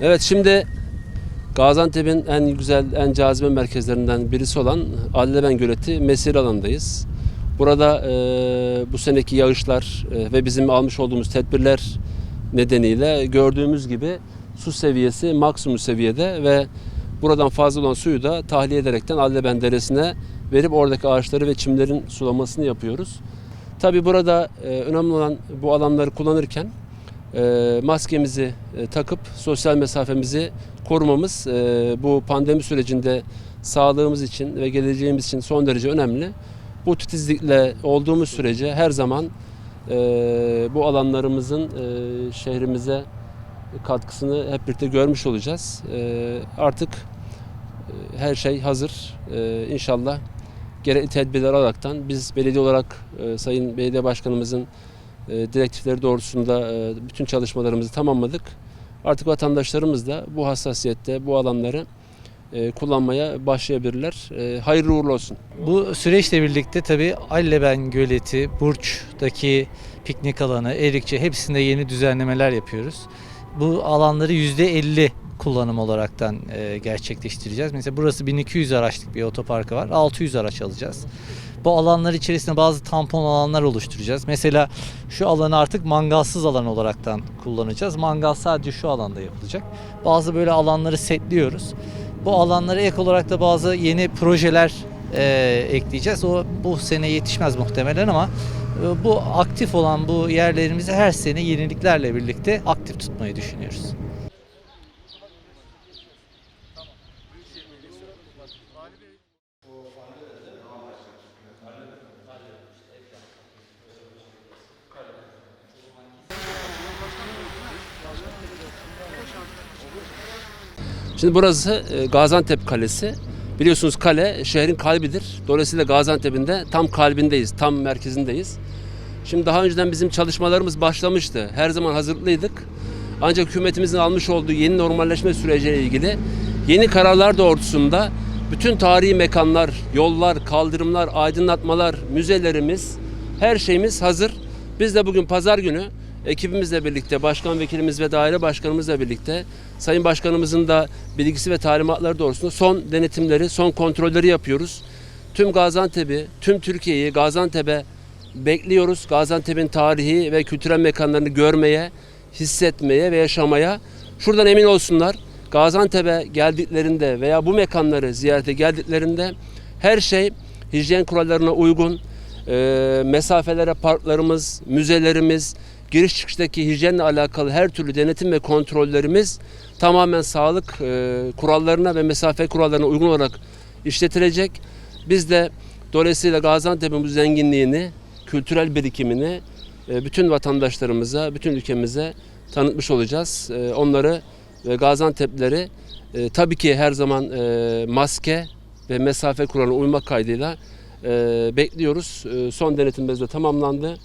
Evet şimdi Gaziantep'in en güzel, en cazibe merkezlerinden birisi olan Alleben Göleti mesir alanındayız. Burada e, bu seneki yağışlar e, ve bizim almış olduğumuz tedbirler nedeniyle gördüğümüz gibi su seviyesi maksimum seviyede ve buradan fazla olan suyu da tahliye ederekten Alleben Deresi'ne verip oradaki ağaçları ve çimlerin sulamasını yapıyoruz. Tabi burada e, önemli olan bu alanları kullanırken e, maskemizi takıp sosyal mesafemizi korumamız e, bu pandemi sürecinde sağlığımız için ve geleceğimiz için son derece önemli. Bu titizlikle olduğumuz sürece her zaman e, bu alanlarımızın e, şehrimize katkısını hep birlikte görmüş olacağız. Artık her şey hazır. E, inşallah gerekli tedbirler alaraktan biz belediye olarak Sayın Belediye Başkanımızın e, direktifleri doğrultusunda e, bütün çalışmalarımızı tamamladık. Artık vatandaşlarımız da bu hassasiyette bu alanları e, kullanmaya başlayabilirler. E, Hayırlı uğurlu olsun. Bu süreçle birlikte tabii Alleben Göleti, Burç'taki piknik alanı, Erikçe hepsinde yeni düzenlemeler yapıyoruz. Bu alanları %50 kullanım olaraktan e, gerçekleştireceğiz. Mesela burası 1200 araçlık bir otoparkı var. 600 araç alacağız. Bu alanlar içerisinde bazı tampon alanlar oluşturacağız. Mesela şu alanı artık mangalsız alan olaraktan kullanacağız. Mangal sadece şu alanda yapılacak. Bazı böyle alanları setliyoruz. Bu alanlara ek olarak da bazı yeni projeler e, ekleyeceğiz. O bu sene yetişmez muhtemelen ama e, bu aktif olan bu yerlerimizi her sene yeniliklerle birlikte aktif tutmayı düşünüyoruz. Şimdi burası e, Gaziantep Kalesi. Biliyorsunuz kale şehrin kalbidir. Dolayısıyla Gaziantep'in de tam kalbindeyiz, tam merkezindeyiz. Şimdi daha önceden bizim çalışmalarımız başlamıştı. Her zaman hazırlıydık. Ancak hükümetimizin almış olduğu yeni normalleşme süreciyle ilgili yeni kararlar doğrultusunda bütün tarihi mekanlar, yollar, kaldırımlar, aydınlatmalar, müzelerimiz, her şeyimiz hazır. Biz de bugün pazar günü ekibimizle birlikte, başkan vekilimiz ve daire başkanımızla birlikte Sayın Başkanımızın da bilgisi ve talimatları doğrultusunda son denetimleri, son kontrolleri yapıyoruz. Tüm Gaziantep'i, tüm Türkiye'yi Gaziantep'e bekliyoruz. Gaziantep'in tarihi ve kültürel mekanlarını görmeye, hissetmeye ve yaşamaya. Şuradan emin olsunlar. Gaziantep'e geldiklerinde veya bu mekanları ziyarete geldiklerinde her şey hijyen kurallarına uygun. E, mesafelere parklarımız, müzelerimiz, giriş çıkıştaki hijyenle alakalı her türlü denetim ve kontrollerimiz tamamen sağlık e, kurallarına ve mesafe kurallarına uygun olarak işletilecek. Biz de dolayısıyla Gaziantep'in bu zenginliğini, kültürel birikimini e, bütün vatandaşlarımıza, bütün ülkemize tanıtmış olacağız. E, onları ve Gaziantep'leri e, tabii ki her zaman e, maske ve mesafe kuralına uymak kaydıyla e, bekliyoruz. E, son denetimimiz de tamamlandı.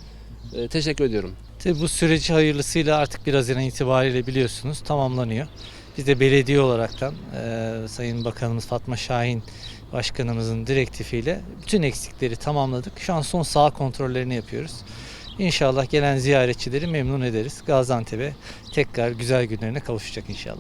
E, teşekkür ediyorum. Tabii bu süreci hayırlısıyla artık 1 Haziran itibariyle biliyorsunuz tamamlanıyor. Biz de belediye olaraktan e, Sayın Bakanımız Fatma Şahin Başkanımızın direktifiyle bütün eksikleri tamamladık. Şu an son sağ kontrollerini yapıyoruz. İnşallah gelen ziyaretçileri memnun ederiz. Gaziantep'e tekrar güzel günlerine kavuşacak inşallah.